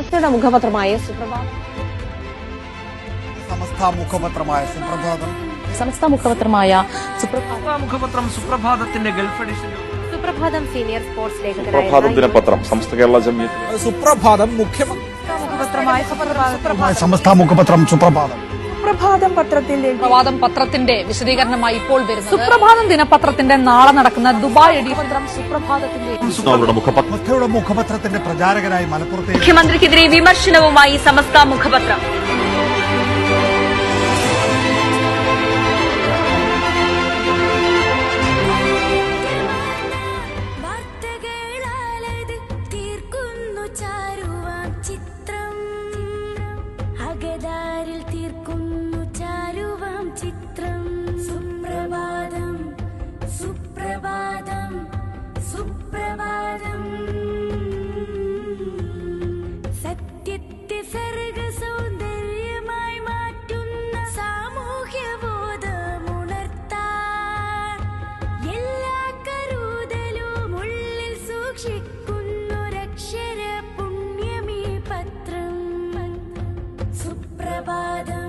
സമസ്തയുടെ മുഖപത്രമായ സുപ്രഭാതം. സമസ്ത മുഖപത്രമായ സുപ്രഭാതം. സമസ്ത മുഖപത്രമായ സുപ്രഭാതം. മുഖപത്രം സുപ്രഭാതത്തിന്റെ gulf edition Suprabhatham senior sports പ്രഭാതം ലേഖകനായ ദിനപത്രം സമസ്ത കേരള ജമിയത്ത് സുപ്രഭാതം മുഖ്യമന്ത്രി മുഖപത്രമായ സുപ്രഭാതം. സമസ്ത മുഖപത്രം സുപ്രഭാതം. സുപ്രഭാതം പത്രത്തിന്റെ സുപ്രഭാതം പത്രത്തിന്റെ വിശദീകരണമായി ഇപ്പോൾ വരുന്നത് സുപ്രഭാതം ദിനപത്രത്തിന്റെ നാളെ നടക്കുന്ന ദുബായ് എഡിഷൻ സുപ്രഭാതത്തിന്റെ മുഖപത്രത്തിന്റെ പ്രചാരകനായി മലപ്പുറത്തെ മുഖ്യമന്ത്രിക്കെതിരെ വിമർശനവുമായി സമസ്ത മുഖപത്രം. രക്ഷിക്കുന്നൊരക്ഷര പുണ്യമീ പത്രം സുപ്രഭാതം.